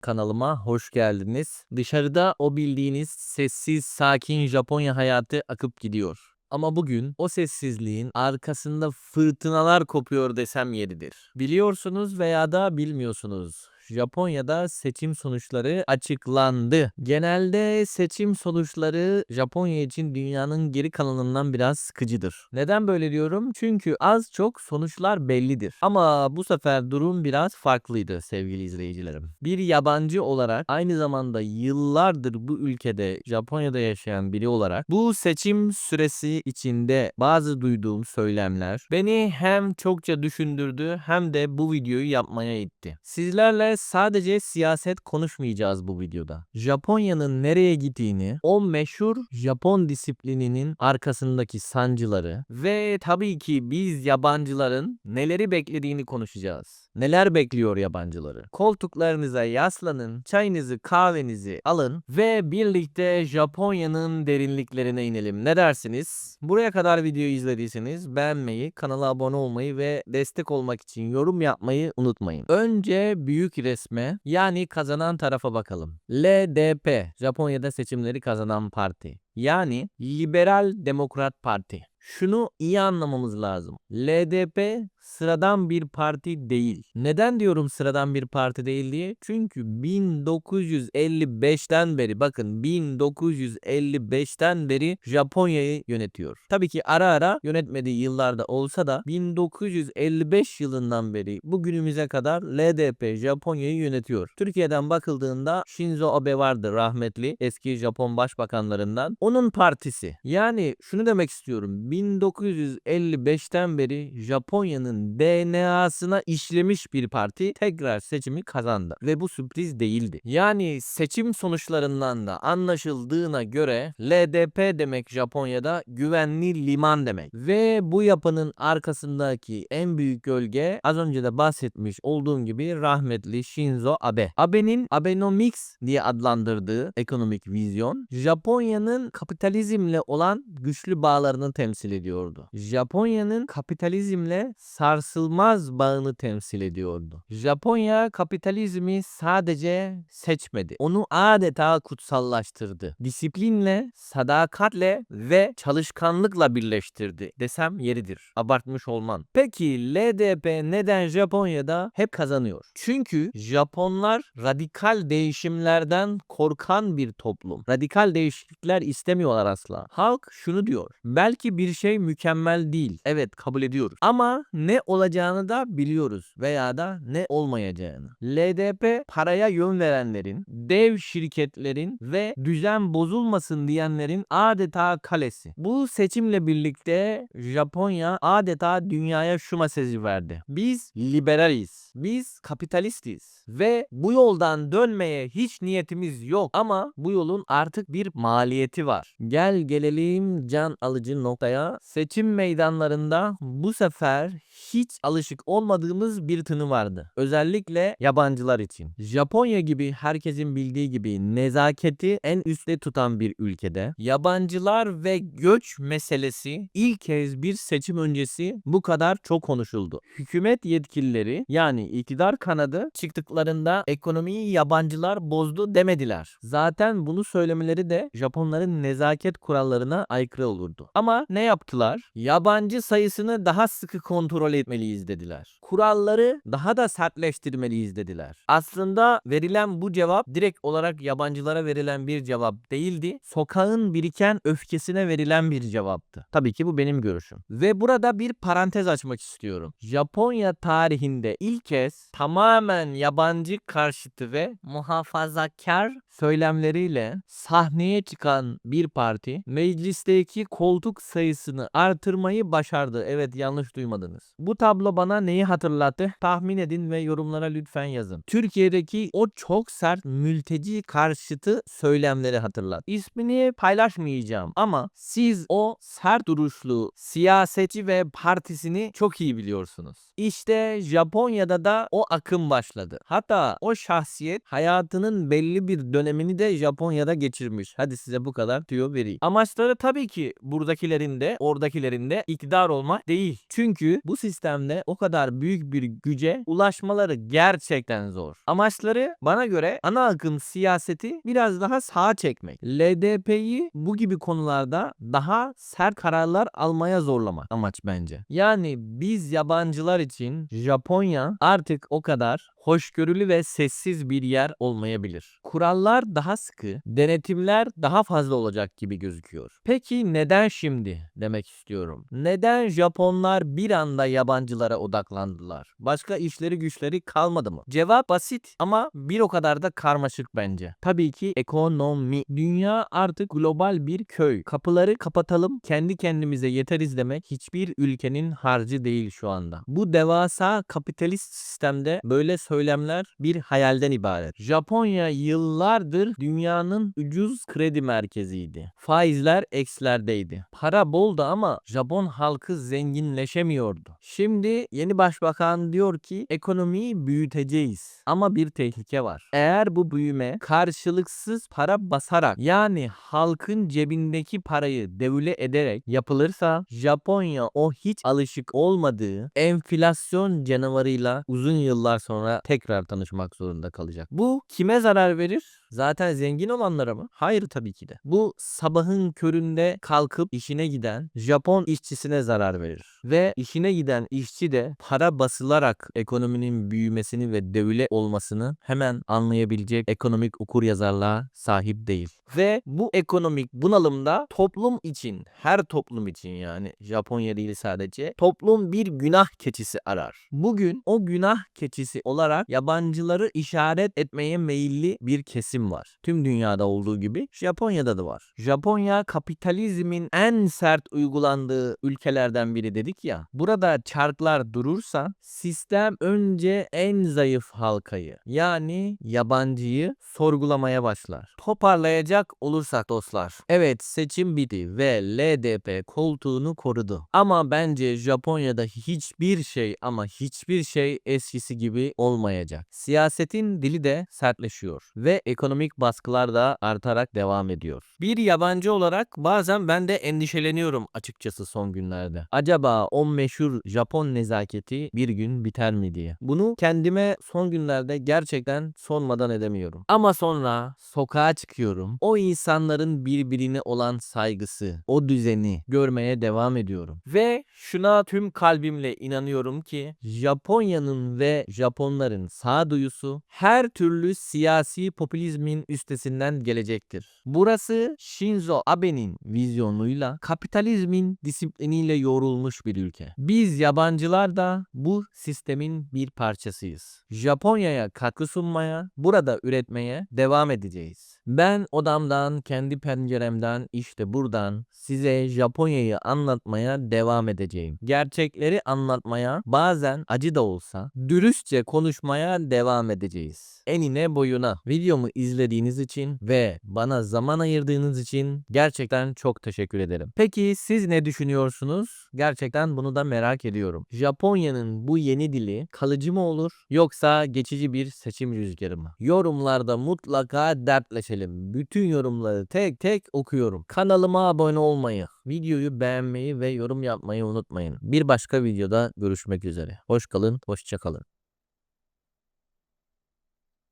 Kanalıma hoş geldiniz. Dışarıda o bildiğiniz sessiz, sakin Japonya hayatı akıp gidiyor. Ama bugün o sessizliğin arkasında fırtınalar kopuyor desem yeridir. Biliyorsunuz veya da bilmiyorsunuz. Japonya'da seçim sonuçları açıklandı. Genelde seçim sonuçları Japonya için dünyanın geri kalanından biraz sıkıcıdır. Neden böyle diyorum? Çünkü az çok sonuçlar bellidir. Ama bu sefer durum biraz farklıydı sevgili izleyicilerim. Bir yabancı olarak aynı zamanda yıllardır bu ülkede Japonya'da yaşayan biri olarak bu seçim süresi içinde bazı duyduğum söylemler beni hem çokça düşündürdü hem de bu videoyu yapmaya itti. Sizlerle sadece siyaset konuşmayacağız bu videoda. Japonya'nın nereye gittiğini, o meşhur Japon disiplininin arkasındaki sancıları ve tabii ki biz yabancıların neleri beklediğini konuşacağız. Neler bekliyor yabancıları? Koltuklarınıza yaslanın, çayınızı, kahvenizi alın ve birlikte Japonya'nın derinliklerine inelim. Ne dersiniz? Buraya kadar videoyu izlediyseniz beğenmeyi, kanala abone olmayı ve destek olmak için yorum yapmayı unutmayın. Önce büyük resme yani kazanan tarafa bakalım. LDP, Japonya'da seçimleri kazanan parti. Yani Liberal Demokrat Parti. Şunu iyi anlamamız lazım. LDP sıradan bir parti değil. Neden diyorum sıradan bir parti değil diye? Çünkü 1955'ten beri bakın 1955'ten beri Japonya'yı yönetiyor. Tabii ki ara ara yönetmediği yıllarda olsa da 1955 yılından beri bugünümüze kadar LDP Japonya'yı yönetiyor. Türkiye'den bakıldığında Shinzo Abe vardı rahmetli eski Japon başbakanlarından. Onun partisi. Yani şunu demek istiyorum. 1955'ten beri Japonya'nın DNA'sına işlemiş bir parti tekrar seçimi kazandı. Ve bu sürpriz değildi. Yani seçim sonuçlarından da anlaşıldığına göre LDP demek Japonya'da güvenli liman demek. Ve bu yapının arkasındaki en büyük gölge az önce de bahsetmiş olduğum gibi rahmetli Shinzo Abe. Abe'nin Abenomics diye adlandırdığı ekonomik vizyon Japonya'nın kapitalizmle olan güçlü bağlarını temsil ediyordu. Japonya'nın kapitalizmle sarsılmaz bağını temsil ediyordu. Japonya kapitalizmi sadece seçmedi. Onu adeta kutsallaştırdı. Disiplinle, sadakatle ve çalışkanlıkla birleştirdi desem yeridir. Abartmış olmam. Peki LDP neden Japonya'da hep kazanıyor? Çünkü Japonlar radikal değişimlerden korkan bir toplum. Radikal değişiklikler istemiyorlar asla. Halk şunu diyor. Belki bir şey mükemmel değil. Evet kabul ediyoruz. Ama ne olacağını da biliyoruz veya da ne olmayacağını. LDP paraya yön verenlerin, dev şirketlerin ve düzen bozulmasın diyenlerin adeta kalesi. Bu seçimle birlikte Japonya adeta dünyaya şu mesajı verdi. Biz liberaliz. Biz kapitalistiz. Ve bu yoldan dönmeye hiç niyetimiz yok. Ama bu yolun artık bir maliyeti var. Gel gelelim can alıcı noktaya. Seçim meydanlarında bu sefer hiç alışık olmadığımız bir tını vardı. Özellikle yabancılar için. Japonya gibi herkesin bildiği gibi nezaketi en üstte tutan bir ülkede yabancılar ve göç meselesi ilk kez bir seçim öncesi bu kadar çok konuşuldu. Hükümet yetkilileri yani iktidar kanadı çıktıklarında ekonomiyi yabancılar bozdu demediler. Zaten bunu söylemeleri de Japonların nezaket kurallarına aykırı olurdu. Ama ne yaptılar? Yabancı sayısını daha sıkı kontrol etmeliyiz dediler. Kuralları daha da sertleştirmeliyiz dediler. Aslında verilen bu cevap direkt olarak yabancılara verilen bir cevap değildi. Sokağın biriken öfkesine verilen bir cevaptı. Tabii ki bu benim görüşüm. Ve burada bir parantez açmak istiyorum. Japonya tarihinde ilk kez tamamen yabancı karşıtı ve muhafazakar söylemleriyle sahneye çıkan bir parti meclisteki koltuk sayısını artırmayı başardı. Evet yanlış duymadınız. Bu tablo bana neyi hatırlattı? Tahmin edin ve yorumlara lütfen yazın. Türkiye'deki o çok sert mülteci karşıtı söylemleri hatırlat. İsmini paylaşmayacağım ama siz o sert duruşlu siyasetçi ve partisini çok iyi biliyorsunuz. İşte Japonya'da da o akım başladı. Hatta o şahsiyet hayatının belli bir dönemini de Japonya'da geçirmiş. Hadi size bu kadar tüyo vereyim. Amaçları tabii ki buradakilerin de oradakilerin de iktidar olmak değil. Çünkü bu sistem sistemde o kadar büyük bir güce ulaşmaları gerçekten zor. Amaçları bana göre ana akım siyaseti biraz daha sağa çekmek. LDP'yi bu gibi konularda daha sert kararlar almaya zorlamak amaç bence. Yani biz yabancılar için Japonya artık o kadar hoşgörülü ve sessiz bir yer olmayabilir. Kurallar daha sıkı, denetimler daha fazla olacak gibi gözüküyor. Peki neden şimdi demek istiyorum. Neden Japonlar bir anda yabancılara odaklandılar? Başka işleri güçleri kalmadı mı? Cevap basit ama bir o kadar da karmaşık bence. Tabii ki ekonomi. Dünya artık global bir köy. Kapıları kapatalım, kendi kendimize yeteriz demek hiçbir ülkenin harcı değil şu anda. Bu devasa kapitalist sistemde böyle söylemler bir hayalden ibaret. Japonya yıllardır dünyanın ucuz kredi merkeziydi. Faizler ekslerdeydi. Para boldu ama Japon halkı zenginleşemiyordu. Şimdi yeni başbakan diyor ki ekonomiyi büyüteceğiz. Ama bir tehlike var. Eğer bu büyüme karşılıksız para basarak yani halkın cebindeki parayı devüle ederek yapılırsa Japonya o hiç alışık olmadığı enflasyon canavarıyla uzun yıllar sonra tekrar tanışmak zorunda kalacak. Bu kime zarar verir? Zaten zengin olanlara mı? Hayır tabii ki de. Bu sabahın köründe kalkıp işine giden Japon işçisine zarar verir. Ve işine giden işçi de para basılarak ekonominin büyümesini ve devle olmasını hemen anlayabilecek ekonomik okuryazarlığa sahip değil. Ve bu ekonomik bunalımda toplum için, her toplum için yani Japonya değil sadece, toplum bir günah keçisi arar. Bugün o günah keçisi olarak yabancıları işaret etmeye meyilli bir kesim var. Tüm dünyada olduğu gibi Japonya'da da var. Japonya kapitalizmin en sert uygulandığı ülkelerden biri dedik ya. Burada çarklar durursa sistem önce en zayıf halkayı yani yabancıyı sorgulamaya başlar. Toparlayacak olursak dostlar. Evet seçim bitti ve LDP koltuğunu korudu. Ama bence Japonya'da hiçbir şey ama hiçbir şey eskisi gibi olmayacak. Siyasetin dili de sertleşiyor ve ekonomik baskılar da artarak devam ediyor. Bir yabancı olarak bazen ben de endişeleniyorum açıkçası son günlerde. Acaba o meşhur Japon nezaketi bir gün biter mi diye. Bunu kendime son günlerde gerçekten sormadan edemiyorum. Ama sonra sokağa çıkıyorum. O insanların birbirine olan saygısı, o düzeni görmeye devam ediyorum. Ve şuna tüm kalbimle inanıyorum ki Japonya'nın ve Japonların sağduyusu her türlü siyasi popülizmin üstesinden gelecektir. Burası Shinzo Abe'nin vizyonuyla kapitalizmin disipliniyle yoğrulmuş bir ülke. Biz yabancılar da bu sistemin bir parçasıyız. Japonya'ya katkı sunmaya, burada üretmeye devam edeceğiz. Ben odamdan, kendi penceremden, işte buradan size Japonya'yı anlatmaya devam edeceğim. Gerçekleri anlatmaya, bazen acı da olsa, dürüstçe konuşmaya devam edeceğiz. Enine boyuna videomu izlediğiniz için ve bana zaman ayırdığınız için gerçekten çok teşekkür ederim. Peki siz ne düşünüyorsunuz? Gerçekten bunu da merak ediyorum. Japonya'nın bu yeni dili kalıcı mı olur yoksa geçici bir seçim rüzgarı mı? Yorumlarda mutlaka dertleşelim. Bütün yorumları tek tek okuyorum. Kanalıma abone olmayı, videoyu beğenmeyi ve yorum yapmayı unutmayın. Bir başka videoda görüşmek üzere. Hoş kalın, hoşça kalın.